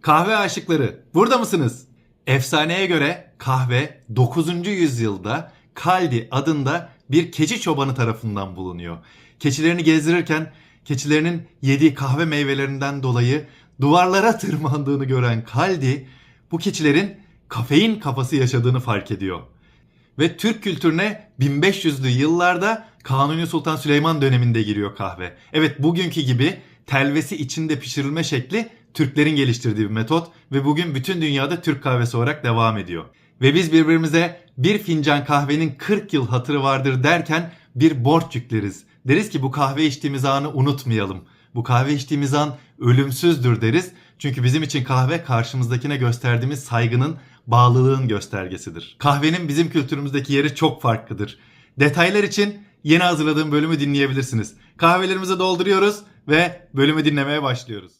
Kahve aşıkları burada mısınız? Efsaneye göre kahve 9. yüzyılda Kaldi adında bir keçi çobanı tarafından bulunuyor. Keçilerini gezdirirken keçilerinin yediği kahve meyvelerinden dolayı duvarlara tırmandığını gören Kaldi bu keçilerin kafein kafası yaşadığını fark ediyor. Ve Türk kültürüne 1500'lü yıllarda Kanuni Sultan Süleyman döneminde giriyor kahve. Evet bugünkü gibi telvesi içinde pişirilme şekli Türklerin geliştirdiği bir metot ve bugün bütün dünyada Türk kahvesi olarak devam ediyor. Ve biz birbirimize bir fincan kahvenin 40 yıl hatırı vardır derken bir borç yükleriz. Deriz ki bu kahve içtiğimiz anı unutmayalım. Bu kahve içtiğimiz an ölümsüzdür deriz. Çünkü bizim için kahve karşımızdakine gösterdiğimiz saygının, bağlılığın göstergesidir. Kahvenin bizim kültürümüzdeki yeri çok farklıdır. Detaylar için yeni hazırladığım bölümü dinleyebilirsiniz. Kahvelerimizi dolduruyoruz ve bölümü dinlemeye başlıyoruz.